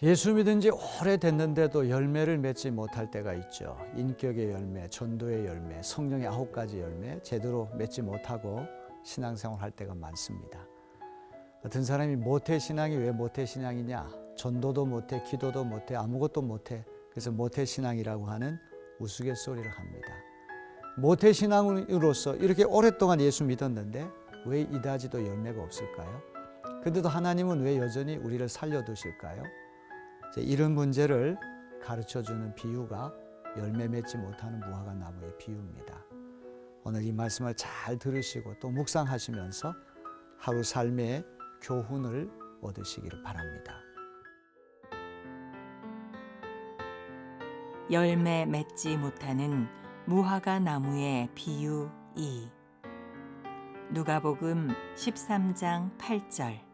예수 믿은 지 오래됐는데도 열매를 맺지 못할 때가 있죠. 인격의 열매, 전도의 열매, 성령의 아홉 가지 열매 제대로 맺지 못하고 신앙생활 할 때가 많습니다. 어떤 사람이 모태 신앙이 왜 모태 신앙이냐? 전도도 못해, 기도도 못해, 아무것도 못해. 그래서 모태 신앙이라고 하는 우스갯소리를 합니다. 모태 신앙으로서 이렇게 오랫동안 예수 믿었는데 왜 이다지도 열매가 없을까요? 근데도 하나님은 왜 여전히 우리를 살려두실까요? 이런 문제를 가르쳐 주는 비유가 열매 맺지 못하는 무화과 나무의 비유입니다. 오늘 이 말씀을 잘 들으시고 또 묵상하시면서 하루 삶의 교훈을 얻으시기를 바랍니다. 열매 맺지 못하는 무화과 나무의 비유 2 누가복음 13장 8절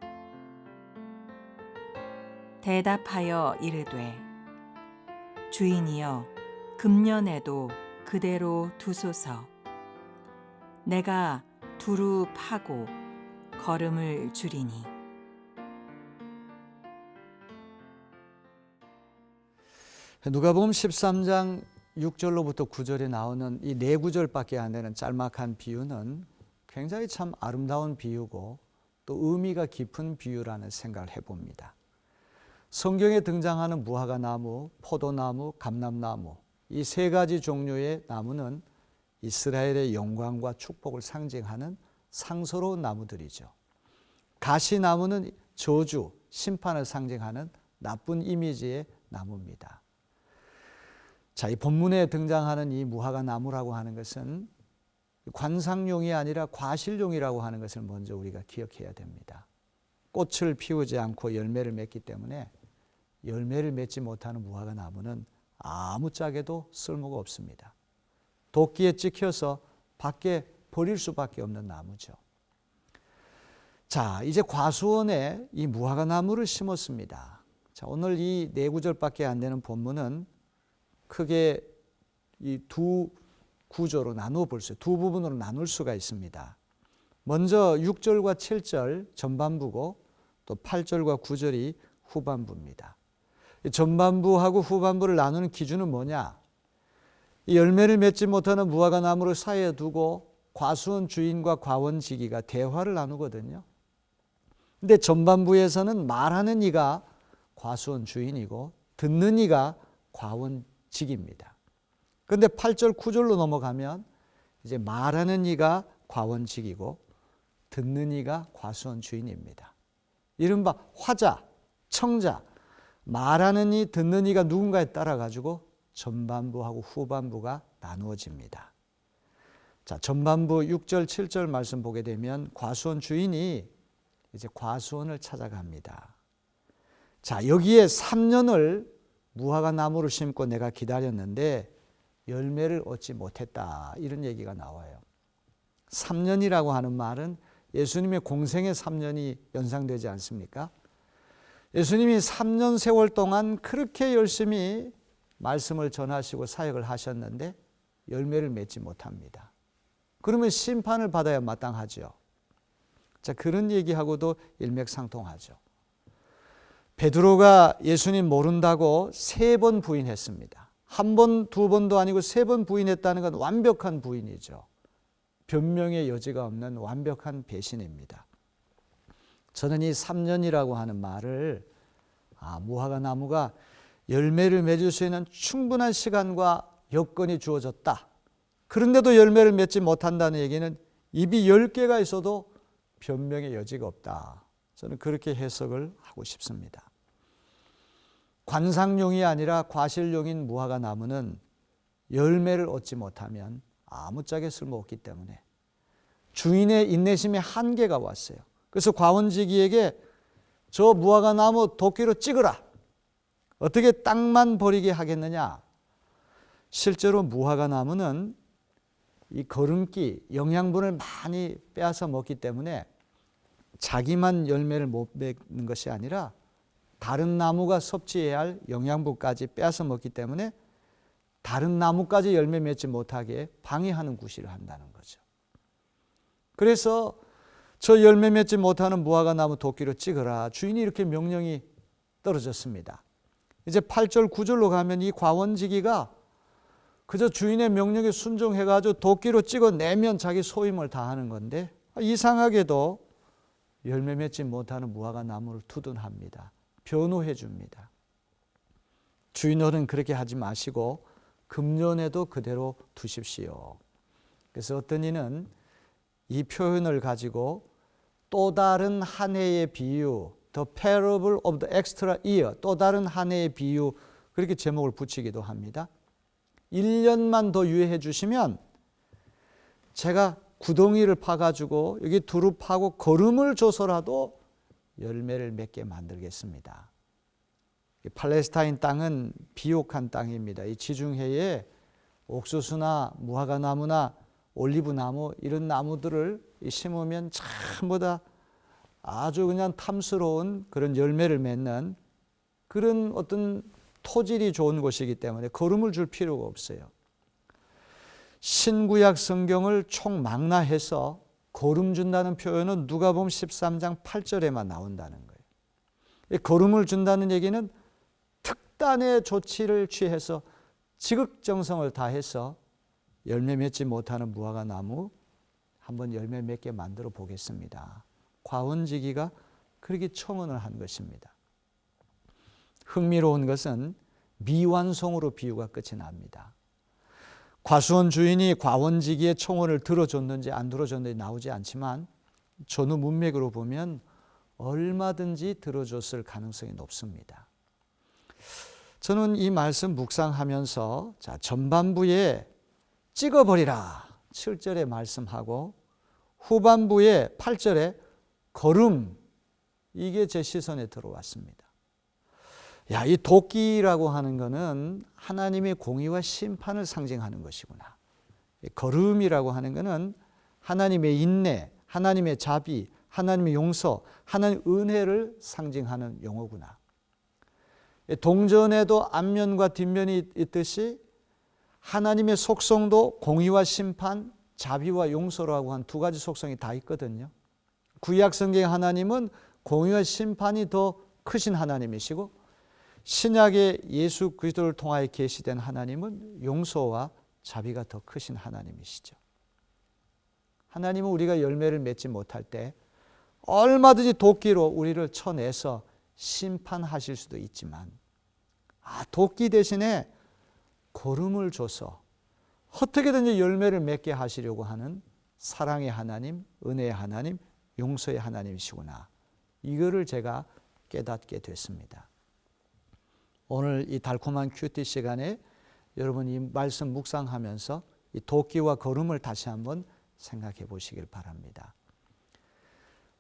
대답하여 이르되 주인이여 금년에도 그대로 두소서 내가 두루 파고 걸음을 줄이니 누가복음 13장 6절로부터 9절에 나오는 이 네 구절밖에 안 되는 짤막한 비유는 굉장히 참 아름다운 비유고 또 의미가 깊은 비유라는 생각을 해봅니다. 성경에 등장하는 무화과 나무, 포도나무, 감람나무 이 세 가지 종류의 나무는 이스라엘의 영광과 축복을 상징하는 상서로운 나무들이죠. 가시나무는 저주, 심판을 상징하는 나쁜 이미지의 나무입니다. 자, 이 본문에 등장하는 이 무화과 나무라고 하는 것은 관상용이 아니라 과실용이라고 하는 것을 먼저 우리가 기억해야 됩니다. 꽃을 피우지 않고 열매를 맺기 때문에 열매를 맺지 못하는 무화과 나무는 아무짝에도 쓸모가 없습니다. 도끼에 찍혀서 밖에 버릴 수밖에 없는 나무죠. 자, 이제 과수원에 이 무화과 나무를 심었습니다. 자, 오늘 이 네 구절밖에 안 되는 본문은 크게 이 두 구조로 나누어 볼 수, 두 부분으로 나눌 수가 있습니다. 먼저 6절과 7절 전반부고 또 8절과 9절이 후반부입니다. 전반부하고 후반부를 나누는 기준은 뭐냐? 이 열매를 맺지 못하는 무화과 나무를 사이에 두고 과수원 주인과 과원지기가 대화를 나누거든요. 근데 전반부에서는 말하는 이가 과수원 주인이고 듣는 이가 과원직입니다. 근데 8절 9절로 넘어가면 이제 말하는 이가 과원직이고 듣는 이가 과수원 주인입니다. 이른바 화자, 청자, 말하는 이 듣는 이가 누군가에 따라 가지고 전반부하고 후반부가 나누어집니다. 자, 전반부 6절 7절 말씀 보게 되면 과수원 주인이 이제 과수원을 찾아갑니다. 자, 여기에 3년을 무화과 나무를 심고 내가 기다렸는데 열매를 얻지 못했다. 이런 얘기가 나와요. 3년이라고 하는 말은 예수님의 공생의 3년이 연상되지 않습니까? 예수님이 3년 세월 동안 그렇게 열심히 말씀을 전하시고 사역을 하셨는데 열매를 맺지 못합니다. 그러면 심판을 받아야 마땅하죠. 자, 그런 얘기하고도 일맥상통하죠. 베드로가 예수님 모른다고 세 번 부인했습니다. 한 번, 두 번도 아니고 세 번 부인했다는 건 완벽한 부인이죠. 변명의 여지가 없는 완벽한 배신입니다. 저는 이 3년이라고 하는 말을 아, 무화과 나무가 열매를 맺을 수 있는 충분한 시간과 여건이 주어졌다. 그런데도 열매를 맺지 못한다는 얘기는 입이 10개가 있어도 변명의 여지가 없다. 저는 그렇게 해석을 하고 싶습니다. 관상용이 아니라 과실용인 무화과 나무는 열매를 얻지 못하면 아무짝에 쓸모없기 때문에 주인의 인내심의 한계가 왔어요. 그래서 과원지기에게 저 무화과 나무 도끼로 찍으라. 어떻게 땅만 버리게 하겠느냐? 실제로 무화과 나무는 이 거름기, 영양분을 많이 빼앗아 먹기 때문에 자기만 열매를 못 맺는 것이 아니라 다른 나무가 섭취해야 할 영양분까지 빼앗아 먹기 때문에 다른 나무까지 열매 맺지 못하게 방해하는 구실을 한다는 거죠. 그래서 저 열매 맺지 못하는 무화과 나무 도끼로 찍어라. 주인이 이렇게 명령이 떨어졌습니다. 이제 8절 9절로 가면 이 과원지기가 그저 주인의 명령에 순종해 가지고 도끼로 찍어 내면 자기 소임을 다하는 건데 이상하게도 열매 맺지 못하는 무화과 나무를 투둔합니다. 변호해 줍니다. 주인어른 그렇게 하지 마시고 금년에도 그대로 두십시오. 그래서 어떤 이는 이 표현을 가지고 또 다른 한 해의 비유, The Parable of the Extra Year, 또 다른 한 해의 비유 그렇게 제목을 붙이기도 합니다. 1년만 더 유예해 주시면 제가 구덩이를 파가지고 여기 두루 파고 거름을 줘서라도 열매를 맺게 만들겠습니다. 이 팔레스타인 땅은 비옥한 땅입니다. 이 지중해에 옥수수나 무화과 나무나 올리브 나무 이런 나무들을 심으면 전부 다 아주 그냥 탐스러운 그런 열매를 맺는 그런 어떤 토질이 좋은 곳이기 때문에 거름을 줄 필요가 없어요. 신구약 성경을 총망라해서 거름 준다는 표현은 누가복음 13장 8절에만 나온다는 거예요. 이 거름을 준다는 얘기는 특단의 조치를 취해서 지극정성을 다해서 열매 맺지 못하는 무화과 나무 한번 열매 맺게 만들어 보겠습니다. 과원지기가 그렇게 청원을 한 것입니다. 흥미로운 것은 미완성으로 비유가 끝이 납니다. 과수원 주인이 과원지기의 청원을 들어줬는지 안 들어줬는지 나오지 않지만 전후 문맥으로 보면 얼마든지 들어줬을 가능성이 높습니다. 저는 이 말씀 묵상하면서 자, 전반부에 찍어버리라 7절에 말씀하고 후반부에 8절에 걸음 이게 제 시선에 들어왔습니다. 야, 이 도끼라고 하는 거는 하나님의 공의와 심판을 상징하는 것이구나. 걸음이라고 하는 거는 하나님의 인내, 하나님의 자비, 하나님의 용서, 하나님의 은혜를 상징하는 용어구나. 동전에도 앞면과 뒷면이 있듯이 하나님의 속성도 공의와 심판, 자비와 용서라고 한 두 가지 속성이 다 있거든요. 구약 성경 하나님은 공의와 심판이 더 크신 하나님이시고 신약의 예수 그리스도를 통하여 계시된 하나님은 용서와 자비가 더 크신 하나님이시죠. 하나님은 우리가 열매를 맺지 못할 때 얼마든지 도끼로 우리를 쳐내서 심판하실 수도 있지만 아, 도끼 대신에 고름을 줘서 어떻게든지 열매를 맺게 하시려고 하는 사랑의 하나님, 은혜의 하나님, 용서의 하나님이시구나. 이거를 제가 깨닫게 됐습니다. 오늘 이 달콤한 큐티 시간에 여러분 이 말씀 묵상하면서 이 도끼와 걸음을 다시 한번 생각해 보시길 바랍니다.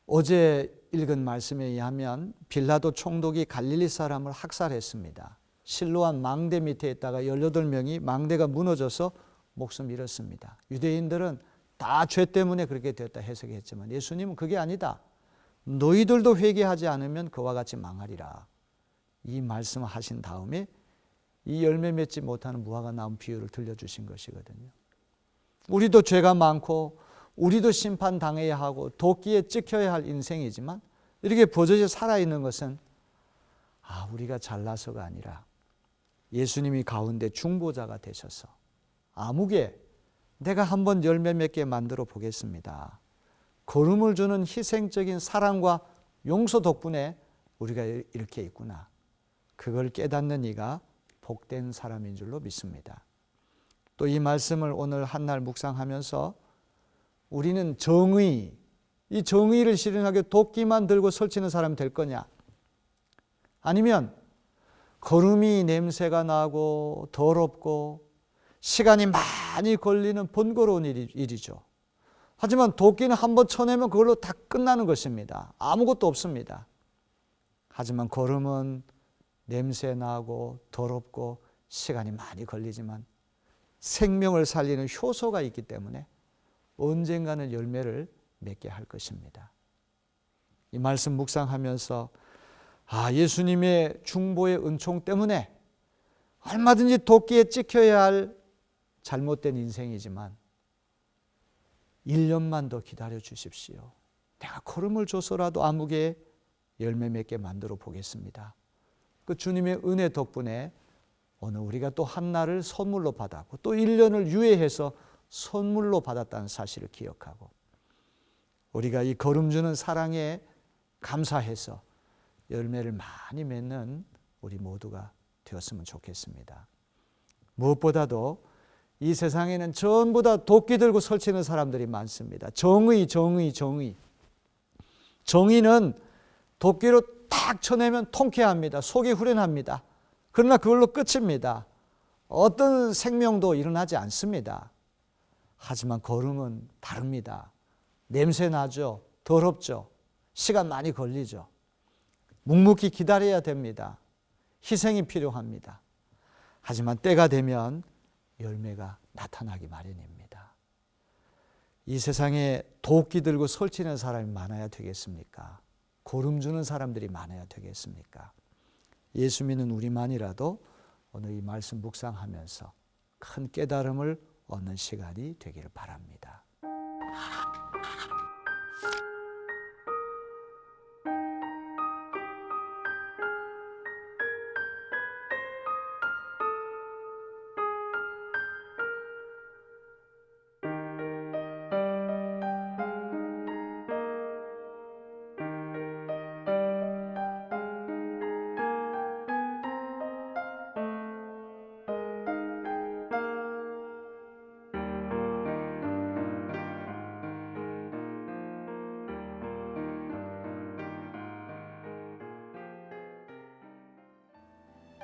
어제 읽은 말씀에 의하면 빌라도 총독이 갈릴리 사람을 학살했습니다. 실로한 망대 밑에 있다가 18명이 망대가 무너져서 목숨 잃었습니다. 유대인들은 다 죄 때문에 그렇게 됐다 해석했지만 예수님은 그게 아니다. 너희들도 회개하지 않으면 그와 같이 망하리라. 이 말씀을 하신 다음에 이 열매 맺지 못하는 무화과 나무 비유를 들려주신 것이거든요. 우리도 죄가 많고 우리도 심판 당해야 하고 도끼에 찍혀야 할 인생이지만 이렇게 버젓이 살아 있는 것은 아 우리가 잘나서가 아니라 예수님이 가운데 중보자가 되셔서 아무개 내가 한번 열매 맺게 만들어 보겠습니다. 걸음을 주는 희생적인 사랑과 용서 덕분에 우리가 이렇게 있구나. 그걸 깨닫는 이가 복된 사람인 줄로 믿습니다. 또 이 말씀을 오늘 한날 묵상하면서 우리는 정의, 이 정의를 실현하게 도끼만 들고 설치는 사람이 될 거냐? 아니면 걸음이 냄새가 나고 더럽고 시간이 많이 걸리는 번거로운 일이죠. 하지만 도끼는 한 번 쳐내면 그걸로 다 끝나는 것입니다. 아무것도 없습니다. 하지만 걸음은 냄새 나고 더럽고 시간이 많이 걸리지만 생명을 살리는 효소가 있기 때문에 언젠가는 열매를 맺게 할 것입니다. 이 말씀 묵상하면서 아, 예수님의 중보의 은총 때문에 얼마든지 도끼에 찍혀야 할 잘못된 인생이지만 1년만 더 기다려 주십시오. 내가 걸음을 줘서라도 아무개 열매 맺게 만들어 보겠습니다. 그 주님의 은혜 덕분에 오늘 우리가 또 한 날을 선물로 받았고 또 1년을 유예해서 선물로 받았다는 사실을 기억하고 우리가 이 걸음 주는 사랑에 감사해서 열매를 많이 맺는 우리 모두가 되었으면 좋겠습니다. 무엇보다도 이 세상에는 전부 다 도끼 들고 설치는 사람들이 많습니다. 정의, 정의, 정의. 정의는 도끼로 딱 쳐내면 통쾌합니다. 속이 후련합니다. 그러나 그걸로 끝입니다. 어떤 생명도 일어나지 않습니다. 하지만 걸음은 다릅니다. 냄새 나죠. 더럽죠. 시간 많이 걸리죠. 묵묵히 기다려야 됩니다. 희생이 필요합니다. 하지만 때가 되면 열매가 나타나기 마련입니다. 이 세상에 도끼 들고 설치는 사람이 많아야 되겠습니까? 고름 주는 사람들이 많아야 되겠습니까? 예수 믿는 우리만이라도 오늘 이 말씀 묵상하면서 큰 깨달음을 얻는 시간이 되기를 바랍니다.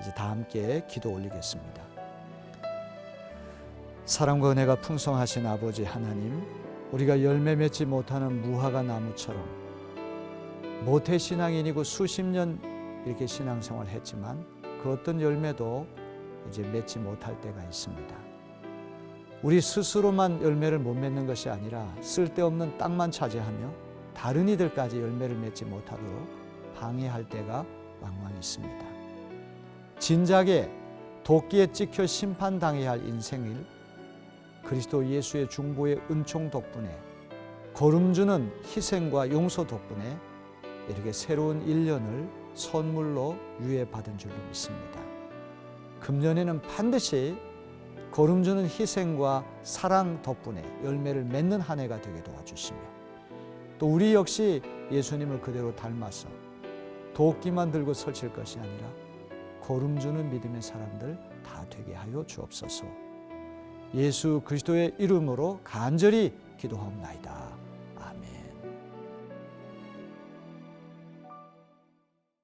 이제 다 함께 기도 올리겠습니다. 사랑과 은혜가 풍성하신 아버지 하나님, 우리가 열매 맺지 못하는 무화과 나무처럼 모태 신앙인이고 수십 년 이렇게 신앙생활 했지만 그 어떤 열매도 이제 맺지 못할 때가 있습니다. 우리 스스로만 열매를 못 맺는 것이 아니라 쓸데없는 땅만 차지하며 다른 이들까지 열매를 맺지 못하도록 방해할 때가 왕왕 있습니다. 진작에 도끼에 찍혀 심판당해야 할 인생을 그리스도 예수의 중보의 은총 덕분에 거름주는 희생과 용서 덕분에 이렇게 새로운 1년을 선물로 유예받은 줄로 믿습니다. 금년에는 반드시 거름주는 희생과 사랑 덕분에 열매를 맺는 한 해가 되게 도와주시며 또 우리 역시 예수님을 그대로 닮아서 도끼만 들고 설칠 것이 아니라 거름주는 믿음의 사람들 다 되게 하여 주옵소서. 예수 그리스도의 이름으로 간절히 기도하옵나이다.